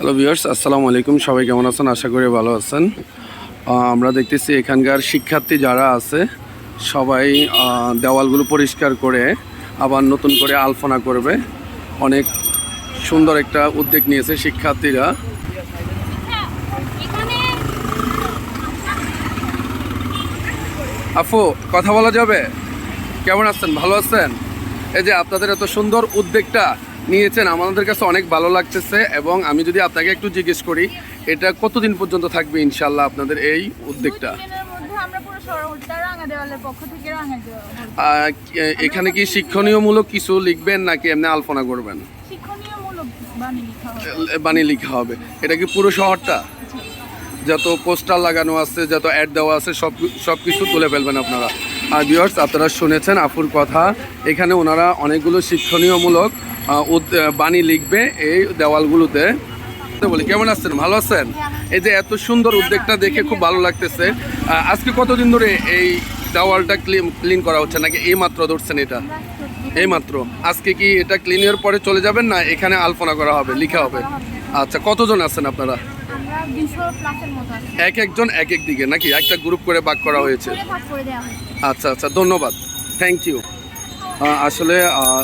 Hello viewers আসসালামু আলাইকুম সবাই কেমন আছেন? আশা করি ভালো আছেন। আমরা দেখতেছি এখানকার শিক্ষার্থী যারা আছে, সবাই দেওয়ালগুলো পরিষ্কার করে আবার নতুন করে আলপনা করবে। অনেক সুন্দর একটা উদ্যোগ নিয়েছে শিক্ষার্থীরা। আফু, কথা বলা যাবে? কেমন আছেন? ভালো আছেন? এই যে আপনাদের এত সুন্দর উদ্যোগটা নিয়েছেন আমাদের কাছে অনেক ভালো লাগতেছে এবং আমি যদি আপনাকে একটু জিজ্ঞেস করি এটা কতদিন পর্যন্ত থাকবে ইনশাল্লাহ আপনাদের এই উদ্যোগটা? এখানে কি শিক্ষণীয়মূলক কিছু লিখবেন নাকি এমনি আলপনা করবেন? বাণী লিখা হবে। এটা কি পুরো শহরটা? যত পোস্টার লাগানো আছে যত অ্যাড দেওয়া আছে সব সব কিছু তুলে ফেলবেন আপনারা। আর ভিউয়ার্স আপনারা শুনেছেন আফুর কথা। এখানে ওনারা অনেকগুলো শিক্ষণীয়মূলক বাণী লিখবে এই দেওয়ালগুলোতে। বলি, কেমন আছেন? ভালো আছেন? এই যে এত সুন্দর উদ্যোগটা দেখে খুব ভালো লাগতেছে। আজকে কতদিন ধরে এই দেওয়ালটা ক্লিন ক্লিন করা হচ্ছে নাকি এই মাত্র ধরছেন এটা? এই মাত্র আজকে কি এটা ক্লিনের পরে চলে যাবেন না এখানে আলপনা করা হবে, লিখা হবে? আচ্ছা কতজন আছেন আপনারা? এক একজন এক এক দিকে নাকি? একটা গ্রুপ করে ভাগ করা হয়েছে। আচ্ছা আচ্ছা ধন্যবাদ। থ্যাংক ইউ আসলে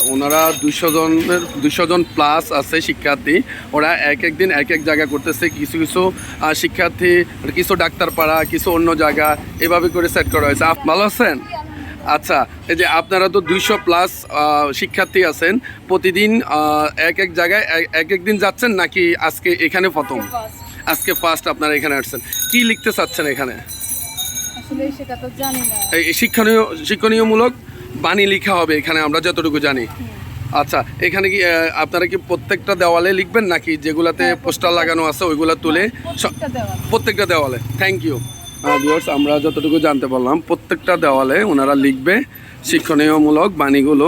ওনারা দুশো জনের দুশো জন প্লাস আছে শিক্ষার্থী। ওরা এক এক দিন এক এক জায়গা করতেছে। কিছু কিছু শিক্ষার্থী কিছু ডাক্তারপাড়া কিছু অন্য জায়গা এভাবে করে সেট করা হয়েছে। ভালো আছেন? আচ্ছা এই যে আপনারা তো দুইশো প্লাস শিক্ষার্থী আছেন। প্রতিদিন এক এক জায়গায় এক- এক দিন যাচ্ছেন নাকি আজকে এখানে প্রথম? আজকে ফার্স্ট আপনারা এখানে আসছেন। কি লিখতে চাচ্ছেন এখানে? আসলে সেটা তো জানি না। এই শিক্ষণীয় শিক্ষণীয়মূলক বাণী লিখা হবে এখানে আমরা যতটুকু জানি। আচ্ছা এখানে কি আপনারা কি প্রত্যেকটা দেওয়ালে লিখবেন নাকি? যেগুলাতে পোস্টার লাগানো আছে ওইগুলো তুলে স- প্রত্যেকটা প্রত্যেকটা দেওয়ালে। থ্যাংক ইউ ভিউয়ার্স আমরা যতটুকু জানতে পারলাম প্রত্যেকটা দেওয়ালে ওনারা লিখবে শিক্ষণীয়মূলক বাণীগুলো।